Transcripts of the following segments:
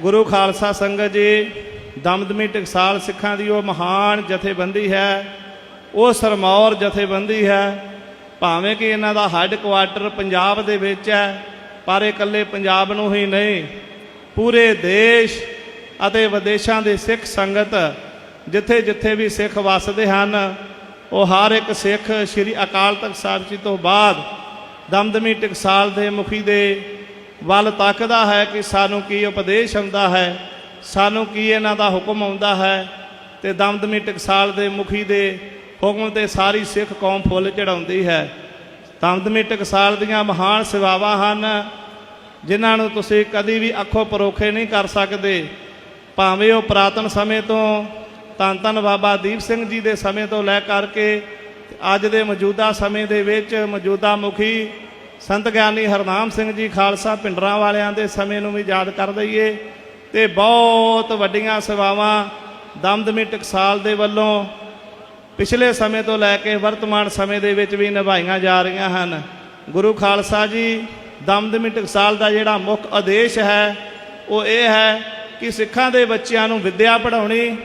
ਗੁਰੂ ਖਾਲਸਾ ਸੰਗਤ ਜੀ, ਦਮਦਮੀ ਟਕਸਾਲ ਸਿੱਖਾਂ ਦੀ ਉਹ ਮਹਾਨ ਜਥੇਬੰਦੀ ਹੈ, ਉਹ ਸਰਮੌਰ ਜਥੇਬੰਦੀ ਹੈ। ਭਾਵੇਂ ਕਿ ਇਹਨਾਂ ਦਾ ਹੈੱਡ ਕੁਆਟਰ ਪੰਜਾਬ ਦੇ ਵਿੱਚ ਹੈ, ਪਰ ਇਹ ਇਕੱਲੇ ਪੰਜਾਬ ਨੂੰ ਹੀ ਨਹੀਂ, ਪੂਰੇ ਦੇਸ਼ ਅਤੇ ਵਿਦੇਸ਼ਾਂ ਦੇ ਸਿੱਖ ਸੰਗਤ ਜਿੱਥੇ ਜਿੱਥੇ ਵੀ ਸਿੱਖ ਵੱਸਦੇ ਹਨ, ਉਹ ਹਰ ਇੱਕ ਸਿੱਖ ਸ੍ਰੀ ਅਕਾਲ ਤਖਤ ਸਾਹਿਬ ਜੀ ਤੋਂ ਬਾਅਦ ਦਮਦਮੀ ਟਕਸਾਲ ਦੇ ਮੁਖੀ ਦੇ ਵੱਲ ਤੱਕਦਾ ਹੈ ਕਿ ਸਾਨੂੰ ਕੀ ਉਪਦੇਸ਼ ਆਉਂਦਾ ਹੈ, ਸਾਨੂੰ ਕੀ ਇਹਨਾਂ ਦਾ ਹੁਕਮ ਆਉਂਦਾ ਹੈ ਤੇ ਦਮਦਮੀ ਟਕਸਾਲ ਦੇ ਮੁਖੀ ਦੇ ਹੁਕਮ ਤੇ ਸਾਰੀ ਸਿੱਖ ਕੌਮ ਫੁੱਲ ਚੜਾਉਂਦੀ ਹੈ। ਦਮਦਮੀ ਟਕਸਾਲ ਦੀਆਂ ਮਹਾਨ ਸੇਵਾਵਾਂ ਹਨ, ਜਿਨ੍ਹਾਂ ਨੂੰ ਤੁਸੀਂ ਕਦੀ ਵੀ ਅੱਖੋਂ ਪਰੋਖੇ ਨਹੀਂ ਕਰ ਸਕਦੇ। ਭਾਵੇਂ ਉਹ ਪ੍ਰਾਤਨ ਸਮੇਂ ਤੋਂ ਧੰਨ ਧੰਨ ਬਾਬਾ ਦੀਪ ਸਿੰਘ ਜੀ ਦੇ ਸਮੇਂ ਤੋਂ ਲੈ ਕਰਕੇ ਅੱਜ ਦੇ ਮੌਜੂਦਾ ਸਮੇਂ ਦੇ ਵਿੱਚ ਮੌਜੂਦਾ ਮੁਖੀ ਸੰਤ ਗਿਆਨੀ ਹਰਨਾਮ ਸਿੰਘ ਜੀ ਖਾਲਸਾ ਪਿੰਡਰਾਂ ਵਾਲਿਆਂ ਦੇ ਸਮੇਂ ਨੂੰ ਵੀ ਯਾਦ ਕਰ ਦਈਏ ਤੇ ਬਹੁਤ ਵੱਡੀਆਂ ਸੇਵਾਵਾਂ ਦਮਦਮੀ ਟਕਸਾਲ ਦੇ ਵੱਲੋਂ ਪਿਛਲੇ ਸਮੇਂ ਤੋਂ ਲੈ ਕੇ ਵਰਤਮਾਨ ਸਮੇਂ ਦੇ ਵਿੱਚ ਵੀ ਨਿਭਾਈਆਂ ਜਾ ਰਹੀਆਂ ਹਨ। ਗੁਰੂ ਖਾਲਸਾ ਜੀ, ਦਮਦਮੀ ਟਕਸਾਲ ਦਾ ਜਿਹੜਾ ਮੁੱਖ ਆਦੇਸ਼ ਹੈ, ਉਹ ਇਹ ਹੈ ਕਿ ਸਿੱਖਾਂ ਦੇ ਬੱਚਿਆਂ ਨੂੰ ਵਿੱਦਿਆ ਪੜ੍ਹਾਉਣੀ,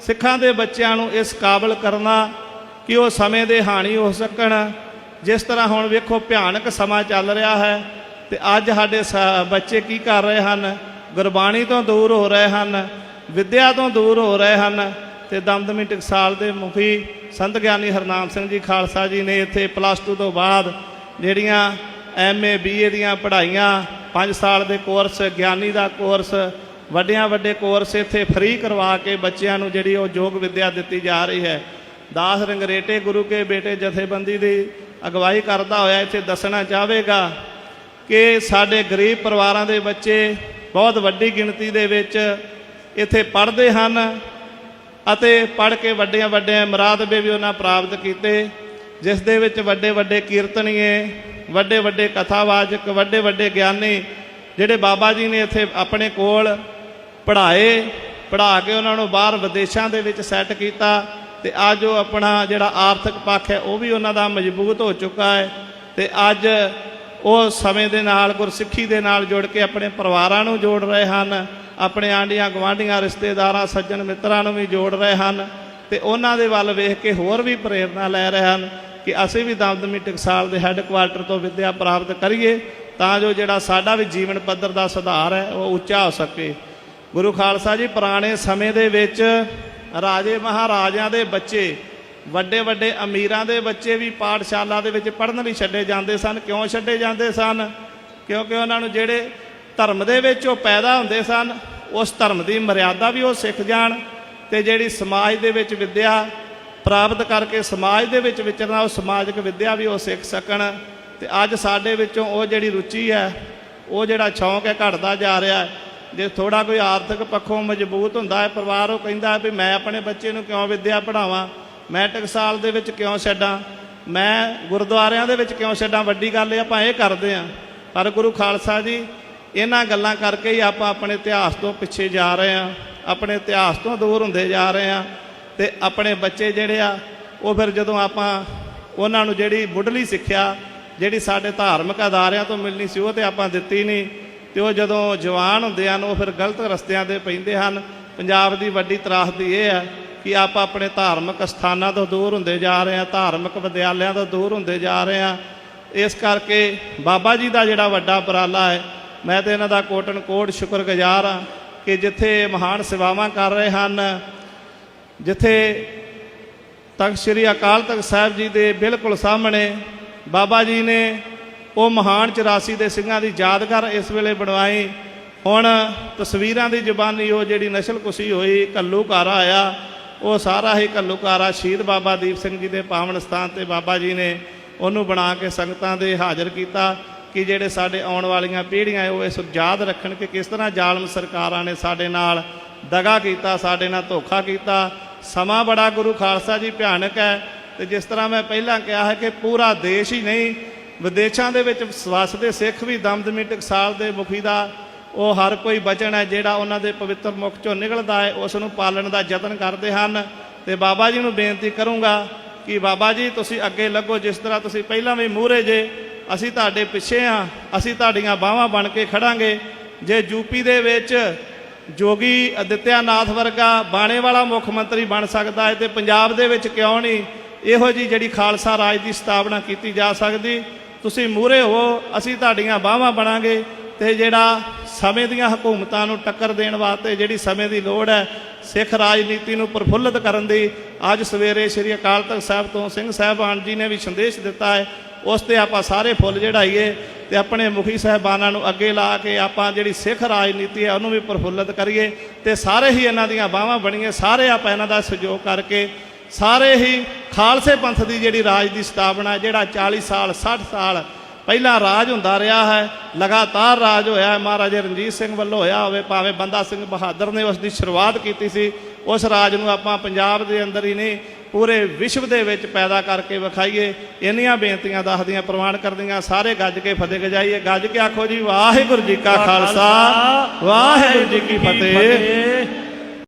ਸਿੱਖਾਂ ਦੇ ਬੱਚਿਆਂ ਨੂੰ ਇਸ ਕਾਬਲ ਕਰਨਾ ਕਿ ਉਹ ਸਮੇਂ ਦੇ ਹਾਣੀ ਹੋ ਸਕਣ ਜਿਸ ਤਰ੍ਹਾਂ ਹੁਣ ਵੇਖੋ ਭਿਆਨਕ ਸਮਾਂ ਚੱਲ ਰਿਹਾ ਹੈ ਤੇ ਅੱਜ ਸਾਡੇ ਸ- ਬੱਚੇ ਕੀ ਕਰ ਰਹੇ ਹਨ? ਗੁਰਬਾਣੀ ਤੋਂ ਦੂਰ ਹੋ ਰਹੇ ਹਨ, ਵਿੱਦਿਆ ਤੋਂ ਦੂਰ ਹੋ ਰਹੇ ਹਨ ਤੇ ਦਮਦਮੀ ਟਕਸਾਲ ਦੇ ਮੁਖੀ ਸੰਤ ਗਿਆਨੀ ਹਰਨਾਮ ਸਿੰਘ ਜੀ ਖਾਲਸਾ ਜੀ ਨੇ ਇੱਥੇ ਪਲੱਸ 2 ਤੋਂ ਬਾਅਦ ਜਿਹੜੀਆਂ ਐਮਏ ਬੀਏ ਦੀਆਂ ਪੜ੍ਹਾਈਆਂ 5 ਸਾਲ ਦੇ ਕੋਰਸ ਗਿਆਨੀ ਦਾ ਕੋਰਸ ਵੱਡਿਆਂ ਵੱਡੇ ਕੋਰਸ ਇੱਥੇ ਫ੍ਰੀ ਕਰਵਾ ਕੇ ਬੱਚਿਆਂ ਨੂੰ ਜਿਹੜੀ ਉਹ ਯੋਗ ਵਿੱਦਿਆ ਦਿੱਤੀ ਜਾ ਰਹੀ ਹੈ। ਦਾਸ ਰੰਗਰੇਟੇ ਗੁਰੂ ਕੇ ਬੇਟੇ ਜਥੇਬੰਦੀ ਦੀ ਅਗਵਾਈ ਕਰਦਾ ਹੋਇਆ ਇੱਥੇ ਦੱਸਣਾ ਚਾਹਵੇਗਾ ਕਿ ਸਾਡੇ ਗਰੀਬ ਪਰਿਵਾਰਾਂ ਦੇ ਬੱਚੇ ਬਹੁਤ ਵੱਡੀ ਗਿਣਤੀ ਦੇ ਵਿੱਚ ਇੱਥੇ ਪੜ੍ਹਦੇ ਹਨ ਅਤੇ ਪੜ੍ਹ ਕੇ ਵੱਡੀਆਂ ਵੱਡੀਆਂ ਮਰਾਦਬੇ ਵੀ ਉਹਨਾਂ ਪ੍ਰਾਪਤ ਕੀਤੇ, ਜਿਸ ਦੇ ਵਿੱਚ ਵੱਡੇ ਵੱਡੇ ਕੀਰਤਨੀਏ, ਵੱਡੇ ਵੱਡੇ ਕਥਾਵਾਚਕ, ਵੱਡੇ ਵੱਡੇ ਗਿਆਨੀ ਜਿਹੜੇ ਬਾਬਾ ਜੀ ਨੇ ਇੱਥੇ ਆਪਣੇ ਕੋਲ ਪੜ੍ਹਾਏ, ਪੜ੍ਹਾ ਕੇ ਉਹਨਾਂ ਨੂੰ ਬਾਹਰ ਵਿਦੇਸ਼ਾਂ ਦੇ ਵਿੱਚ ਸੈੱਟ ਕੀਤਾ ਤੇ ਅੱਜ ਉਹ ਆਪਣਾ ਜਿਹੜਾ ਆਰਥਿਕ ਪੱਖ ਹੈ, ਉਹ ਵੀ ਉਹਨਾਂ ਦਾ ਮਜ਼ਬੂਤ ਹੋ ਚੁੱਕਾ ਹੈ। ਤੇ ਅੱਜ ਉਹ ਸਮੇਂ ਦੇ ਨਾਲ, ਗੁਰਸਿੱਖੀ ਦੇ ਨਾਲ ਜੁੜ ਕੇ ਆਪਣੇ ਪਰਿਵਾਰਾਂ ਨੂੰ ਜੋੜ ਰਹੇ ਹਨ, ਆਪਣੇ ਆਂਡੀਆਂ ਗਵਾਂਢੀਆਂ ਰਿਸ਼ਤੇਦਾਰਾਂ, ਸੱਜਣ ਮਿੱਤਰਾਂ ਨੂੰ ਵੀ ਜੋੜ ਰਹੇ ਹਨ। ਤੇ ਉਹਨਾਂ ਦੇ ਵੱਲ ਵੇਖ ਕੇ ਹੋਰ ਵੀ ਪ੍ਰੇਰਣਾ ਲੈ ਰਹੇ ਹਨ ਕਿ ਅਸੀਂ ਵੀ ਦਮਦਮੀ ਟਕਸਾਲ ਦੇ ਹੈੱਡਕੁਆਰਟਰ ਤੋਂ ਵਿੱਦਿਆ ਪ੍ਰਾਪਤ ਕਰੀਏ, ਤਾਂ ਜੋ ਜਿਹੜਾ ਸਾਡਾ ਵੀ ਜੀਵਨ ਪੱਧਰ ਦਾ ਸੁਧਾਰ ਹੈ, ਉਹ ਉੱਚਾ ਹੋ ਸਕੇ। ਗੁਰੂ ਖਾਲਸਾ ਜੀ, ਪੁਰਾਣੇ ਸਮੇਂ ਦੇ ਵਿੱਚ ਰਾਜੇ ਮਹਾਰਾਜਿਆਂ ਦੇ ਬੱਚੇ, ਵੱਡੇ ਵੱਡੇ ਅਮੀਰਾਂ ਦੇ ਬੱਚੇ ਵੀ ਪਾਠਸ਼ਾਲਾ ਦੇ ਵਿੱਚ ਪੜ੍ਹਨ ਲਈ ਛੱਡੇ ਜਾਂਦੇ ਸਨ। ਕਿਉਂ ਛੱਡੇ ਜਾਂਦੇ ਸਨ? ਕਿਉਂਕਿ ਉਹਨਾਂ ਨੂੰ ਜਿਹੜੇ ਧਰਮ ਦੇ ਵਿੱਚ ਉਹ ਪੈਦਾ ਹੁੰਦੇ ਸਨ, ਉਸ ਧਰਮ ਦੀ ਮਰਿਆਦਾ ਵੀ ਉਹ ਸਿੱਖ ਜਾਣ ਤੇ ਜਿਹੜੀ ਸਮਾਜ ਦੇ ਵਿੱਚ ਵਿੱਦਿਆ ਪ੍ਰਾਪਤ ਕਰਕੇ ਸਮਾਜ ਦੇ ਵਿੱਚ ਵਿਚਰਨਾ, ਉਹ ਸਮਾਜਿਕ ਵਿੱਦਿਆ ਵੀ ਉਹ ਸਿੱਖ ਸਕਣ। ਤੇ ਅੱਜ ਸਾਡੇ ਵਿੱਚੋਂ ਉਹ ਜਿਹੜੀ ਰੁਚੀ ਹੈ, ਉਹ ਜਿਹੜਾ ਸ਼ੌਂਕ ਹੈ, ਘਟਦਾ ਜਾ ਰਿਹਾ ਹੈ। ਜੇ ਥੋੜਾ ਕੋਈ ਆਰਥਿਕ ਪੱਖੋਂ ਮਜ਼ਬੂਤ ਹੁੰਦਾ ਹੈ, ਪਰਿਵਾਰ ਉਹ ਕਹਿੰਦਾ ਵੀ ਮੈਂ ਆਪਣੇ ਬੱਚੇ ਨੂੰ ਕਿਉਂ ਵਿੱਦਿਆ ਪੜਾਵਾਂ ਮੈਂ ਟਕਸਾਲ ਦੇ ਵਿੱਚ ਕਿਉਂ ਛੱਡਾਂ? ਮੈਂ ਗੁਰਦੁਆਰਿਆਂ ਦੇ ਵਿੱਚ ਕਿਉਂ ਛੱਡਾਂ? ਵੱਡੀ ਗੱਲ ਇਹ ਆਪਾਂ ਇਹ ਕਰਦੇ ਆਂ ਪਰ ਗੁਰੂ ਖਾਲਸਾ ਜੀ, ਇਹਨਾਂ ਗੱਲਾਂ ਕਰਕੇ ਹੀ ਆਪਾਂ ਆਪਣੇ ਇਤਿਹਾਸ ਤੋਂ ਪਿੱਛੇ ਜਾ ਰਹੇ ਆਂ ਆਪਣੇ ਇਤਿਹਾਸ ਤੋਂ ਦੂਰ ਹੁੰਦੇ ਜਾ ਰਹੇ ਆਂ ਤੇ ਆਪਣੇ ਬੱਚੇ ਜਿਹੜੇ ਆ, ਉਹ ਫਿਰ ਜਦੋਂ ਆਪਾਂ ਉਹਨਾਂ ਨੂੰ ਜਿਹੜੀ ਮੁੱਢਲੀ ਸਿੱਖਿਆ, ਜਿਹੜੀ ਸਾਡੇ ਧਾਰਮਿਕ ਅਦਾਰਿਆਂ ਤੋਂ ਮਿਲਣੀ ਸੀ, ਉਹ ਤੇ ਆਪਾਂ ਦਿੱਤੀ ਨਹੀਂ। ਤੇ ਉਹ ਜਦੋਂ ਜਵਾਨ ਹੁੰਦੇ ਹਨ, ਉਹ ਫਿਰ ਗਲਤ ਰਸਤਿਆਂ ਤੇ ਪੈਂਦੇ ਹਨ। ਪੰਜਾਬ ਦੀ ਵੱਡੀ ਤਰਾਸਦੀ ਇਹ ਹੈ ਕਿ ਆਪਾਂ ਆਪਣੇ ਧਾਰਮਿਕ ਸਥਾਨਾਂ ਤੋਂ ਦੂਰ ਹੁੰਦੇ ਜਾ ਰਹੇ ਹਾਂ, ਧਾਰਮਿਕ ਵਿਦਿਆਲਿਆਂ ਤੋਂ ਦੂਰ ਹੁੰਦੇ ਜਾ ਰਹੇ ਹਾਂ। ਇਸ ਕਰਕੇ ਬਾਬਾ ਜੀ ਦਾ ਜਿਹੜਾ ਵੱਡਾ ਉਪਰਾਲਾ ਹੈ, ਮੈਂ ਤੇ ਇਹਨਾਂ ਦਾ ਕੋਟਨ ਕੋਟ ਸ਼ੁਕਰਗੁਜ਼ਾਰ ਹਾਂ ਕਿ ਜਿੱਥੇ ਮਹਾਨ ਸੇਵਾਵਾਂ ਕਰ ਰਹੇ ਹਨ, ਜਿੱਥੇ ਤਖਤ ਸ੍ਰੀ ਅਕਾਲ ਤਖਤ ਸਾਹਿਬ ਜੀ ਦੇ ਬਿਲਕੁਲ ਸਾਹਮਣੇ ਬਾਬਾ ਜੀ ਨੇ ਉਹ ਮਹਾਨ 84 ਦੇ ਸਿੰਘਾਂ ਦੀ ਯਾਦਗਾਰ ਇਸ ਵੇਲੇ ਬਣਵਾਈ। ਹੁਣ ਤਸਵੀਰਾਂ ਦੀ ਜ਼ਬਾਨੀ ਉਹ ਜਿਹੜੀ ਨਸ਼ਲਕੁਸ਼ੀ ਹੋਈ, ਘੱਲੂਘਾਰਾ ਆਇਆ, ਉਹ ਸਾਰਾ ਹੀ ਘੱਲੂਘਾਰਾ ਸ਼ਹੀਦ ਬਾਬਾ ਦੀਪ ਸਿੰਘ ਜੀ ਦੇ ਪਾਵਨ ਸਥਾਨ ਤੇ ਬਾਬਾ ਜੀ ਨੇ ਉਹਨੂੰ ਬਣਾ ਕੇ ਸੰਗਤਾਂ ਦੇ ਹਾਜ਼ਰ ਕੀਤਾ ਕਿ ਜਿਹੜੇ ਸਾਡੇ ਆਉਣ ਵਾਲੀਆਂ ਪੀੜ੍ਹੀਆਂ ਉਹ ਇਸ ਯਾਦ ਰੱਖਣ ਕਿ ਕਿਸ ਤਰ੍ਹਾਂ ਜ਼ਾਲਮ ਸਰਕਾਰਾਂ ਨੇ ਸਾਡੇ ਨਾਲ ਦਗਾ ਕੀਤਾ, ਸਾਡੇ ਨਾਲ ਧੋਖਾ ਕੀਤਾ। ਸਮਾਂ ਬੜਾ ਗੁਰੂ ਖਾਲਸਾ ਜੀ ਭਿਆਨਕ ਹੈ ਤੇ ਜਿਸ ਤਰ੍ਹਾਂ ਮੈਂ ਪਹਿਲਾਂ ਕਿਹਾ ਹੈ ਕਿ ਪੂਰਾ ਦੇਸ਼ ਹੀ ਨਹੀਂ ਵਿਦੇਸ਼ਾਂ ਦੇ ਵਿੱਚ ਵਸਦੇ ਸਿੱਖ ਵੀ ਦਮਦਮੀ ਟਕਸਾਲ ਦੇ ਮੁਖੀ ਦਾ ਉਹ ਹਰ ਕੋਈ ਬਚਨ ਹੈ, ਜਿਹੜਾ ਉਹਨਾਂ ਦੇ ਪਵਿੱਤਰ ਮੁਖ ਚੋਂ ਨਿਕਲਦਾ ਹੈ, ਉਸ ਨੂੰ ਪਾਲਣ ਦਾ ਯਤਨ ਕਰਦੇ ਹਨ। ਤੇ ਬਾਬਾ ਜੀ ਨੂੰ ਬੇਨਤੀ ਕਰੂੰਗਾ ਕਿ ਬਾਬਾ ਜੀ, ਤੁਸੀਂ ਅੱਗੇ ਲੱਗੋ, ਜਿਸ ਤਰ੍ਹਾਂ ਤੁਸੀਂ ਪਹਿਲਾਂ ਵੀ ਮੂਹਰੇ ਜੇ, ਅਸੀਂ ਤੁਹਾਡੇ ਪਿੱਛੇ ਆ ਅਸੀਂ ਤੁਹਾਡੀਆਂ ਬਾਹਾਂ ਬਣ ਕੇ ਖੜਾਂਗੇ। ਜੇ ਯੂਪੀ ਦੇ ਵਿੱਚ ਜੋਗੀ ਅਦਿੱਤਿਆਨਾਥ ਵਰਗਾ ਬਾਣੇ ਵਾਲਾ ਮੁੱਖ ਮੰਤਰੀ ਬਣ ਸਕਦਾ ਹੈ, ਤੇ ਪੰਜਾਬ ਦੇ ਵਿੱਚ ਕਿਉਂ ਨਹੀਂ? ਇਹੋ ਜੀ ਜਿਹੜੀ ਖਾਲਸਾ ਰਾਜ ਦੀ ਸਥਾਪਨਾ ਕੀਤੀ ਜਾ ਸਕਦੀ। ਤੁਸੀਂ ਮੂਹਰੇ ਹੋ, ਅਸੀਂ ਤੁਹਾਡੀਆਂ ਬਾਹਾਂ ਬਣਾਂਗੇ ਤੇ ਜਿਹੜਾ ਸਮੇਂ ਦੀਆਂ ਹਕੂਮਤਾਂ ਨੂੰ ਟੱਕਰ ਦੇਣ ਵਾਸਤੇ ਜਿਹੜੀ ਸਮੇਂ ਦੀ ਲੋੜ ਹੈ, ਸਿੱਖ ਰਾਜਨੀਤੀ ਨੂੰ ਪ੍ਰਫੁੱਲਤ ਕਰਨ ਦੀ, ਅੱਜ ਸਵੇਰੇ ਸ੍ਰੀ ਅਕਾਲ ਤਖਤ ਸਾਹਿਬ ਤੋਂ ਸਿੰਘ ਸਾਹਿਬਾਨ ਜੀ ਨੇ ਵੀ ਸੰਦੇਸ਼ ਦਿੱਤਾ ਹੈ, ਉਸ ਤੇ ਆਪਾਂ ਸਾਰੇ ਫੁੱਲ ਚੜਾਈਏ ਤੇ ਆਪਣੇ ਮੁਖੀ ਸਾਹਿਬਾਨਾਂ ਨੂੰ ਅੱਗੇ ਲਾ ਕੇ ਆਪਾਂ ਜਿਹੜੀ ਸਿੱਖ ਰਾਜਨੀਤੀ ਹੈ, ਉਹਨੂੰ ਵੀ ਪ੍ਰਫੁੱਲਤ ਕਰੀਏ ਤੇ ਸਾਰੇ ਹੀ ਇਹਨਾਂ ਦੀਆਂ ਬਾਹਾਂ ਬਣੀਏ, ਸਾਰੇ ਆਪਾਂ ਇਹਨਾਂ ਦਾ ਸਹਿਯੋਗ ਕਰਕੇ ਸਾਰੇ ਹੀ ਖਾਲਸੇ ਪੰਥ ਦੀ ਜਿਹੜੀ ਰਾਜ ਦੀ ਸਥਾਪਨਾ ਜਿਹੜਾ 40 ਸਾਲ 60 ਸਾਲ ਪਹਿਲਾਂ ਰਾਜ ਹੁੰਦਾ ਰਿਹਾ ਹੈ ਲਗਾਤਾਰ ਰਾਜ ਹੋਇਆ ਹੈ ਮਹਾਰਾਜਾ ਰਣਜੀਤ ਸਿੰਘ ਵੱਲੋਂ ਹੋਇਆ ਹੋਵੇ ਭਾਵੇਂ ਬੰਦਾ ਸਿੰਘ ਬਹਾਦਰ ਨੇ ਉਸ ਦੀ ਸ਼ੁਰੂਆਤ ਕੀਤੀ ਸੀ ਉਸ ਰਾਜ ਨੂੰ ਆਪਾਂ ਪੰਜਾਬ ਦੇ ਅੰਦਰ ਹੀ ਨਹੀਂ ਪੂਰੇ ਵਿਸ਼ਵ ਦੇ ਵਿੱਚ ਪੈਦਾ ਕਰਕੇ ਵਿਖਾਈਏ ਇੰਨੀਆਂ ਬੇਨਤੀਆਂ ਦੱਸਦੀਆਂ ਪ੍ਰਮਾਣ ਕਰਦੀਆਂ ਸਾਰੇ ਗੱਜ ਕੇ ਫਤਿਹ ਗਜਾਈਏ ਗੱਜ ਕੇ ਆਖੋ ਜੀ ਵਾਹਿਗੁਰੂ ਜੀ ਕਾ ਖਾਲਸਾ ਵਾਹਿਗੁਰੂ ਜੀ ਕੀ ਫਤਿਹ।